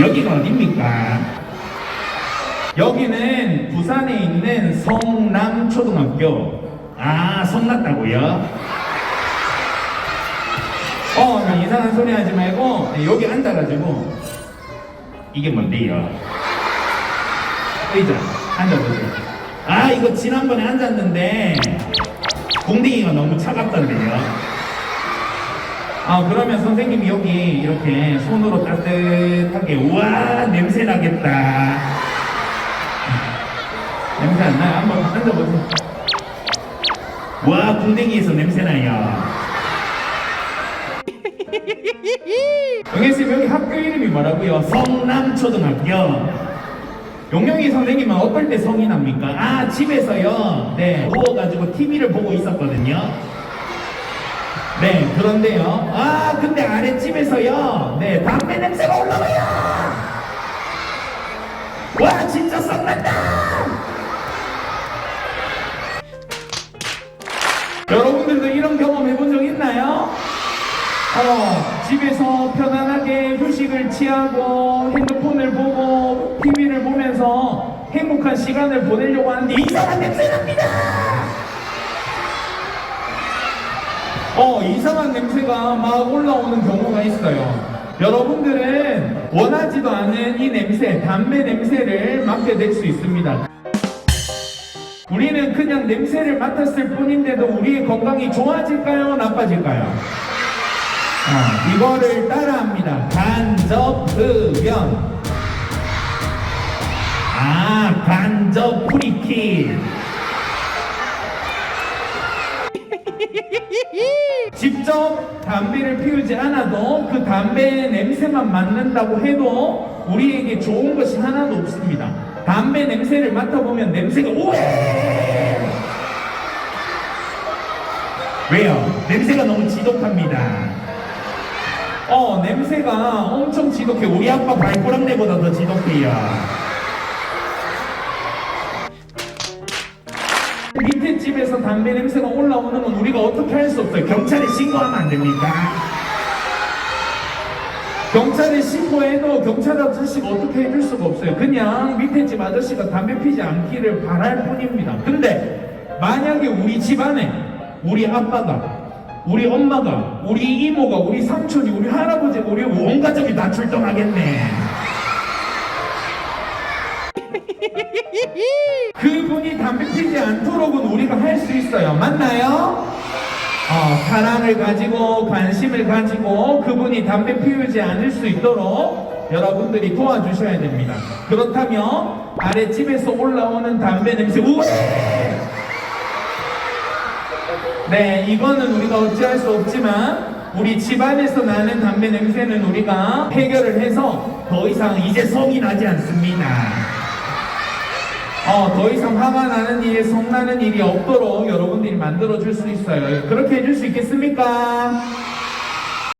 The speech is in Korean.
여기가 어딥니까? 여기는 부산에 있는 성남초등학교. 아, 성났다고요? 어, 나 이상한 소리 하지 말고 네, 여기 앉아가지고 이게 뭔데요? 의자 앉아보세요. 아, 이거 지난번에 앉았는데 공댕이가 너무 차갑던데요. 아 그러면 선생님이 여기 이렇게 손으로 따뜻하게 우와 냄새 나겠다 냄새 안 나요? 한번 앉아보세요 와 궁뎅이에서 냄새 나요 영애쌤 여기 학교 이름이 뭐라고요? 성남초등학교 용영이 선생님은 어떨 때 성이 납니까? 아 집에서요 네 누워가지고 TV를 보고 있었거든요 네, 그런데요. 아, 근데 아랫집에서요. 네, 담배 냄새가 올라와요. 와, 진짜 썩난다. 여러분들도 이런 경험 해본 적 있나요? 어, 집에서 편안하게 휴식을 취하고 핸드폰을 보고 TV를 보면서 행복한 시간을 보내려고 하는데 이상한 냄새 납니다. 어, 이상한 냄새가 막 올라오는 경우가 있어요. 여러분들은 원하지도 않은 이 냄새, 담배 냄새를 맡게 될 수 있습니다. 우리는 그냥 냄새를 맡았을 뿐인데도 우리의 건강이 좋아질까요? 나빠질까요? 어, 이거를 따라합니다. 간접 흡연. 아, 간접 프리킥. 직접 담배를 피우지 않아도 그 담배의 냄새만 맡는다고 해도 우리에게 좋은 것이 하나도 없습니다. 담배 냄새를 맡아보면 냄새가 오해! 왜요? 냄새가 너무 지독합니다. 어, 냄새가 엄청 지독해. 우리 아빠 발꼬락내보다 더 지독해 담배 냄새가 올라오는 건 우리가 어떻게 할 수 없어요. 경찰에 신고하면 안 됩니까? 경찰에 신고해도 경찰 아저씨가 어떻게 해줄 수가 없어요. 그냥 밑에 집 아저씨가 담배 피지 않기를 바랄 뿐입니다. 근데 만약에 우리 집안에 우리 아빠가 우리 엄마가 우리 이모가 우리 삼촌이 우리 할아버지가 우리 온 가족이 다 출동하겠네. 그분이 담배 피지 않도록은 우리가 할 수 있어요. 맞나요? 어, 사랑을 가지고 관심을 가지고 그분이 담배 피우지 않을 수 있도록 여러분들이 도와주셔야 됩니다. 그렇다면 아랫집에서 올라오는 담배 냄새 우에 네, 이거는 우리가 어찌할 수 없지만 우리 집안에서 나는 담배 냄새는 우리가 해결을 해서 더 이상 이제 성이 나지 않습니다. 어, 더 이상 화가 나는 일, 성나는 일이 없도록 여러분들이 만들어줄 수 있어요. 그렇게 해줄 수 있겠습니까?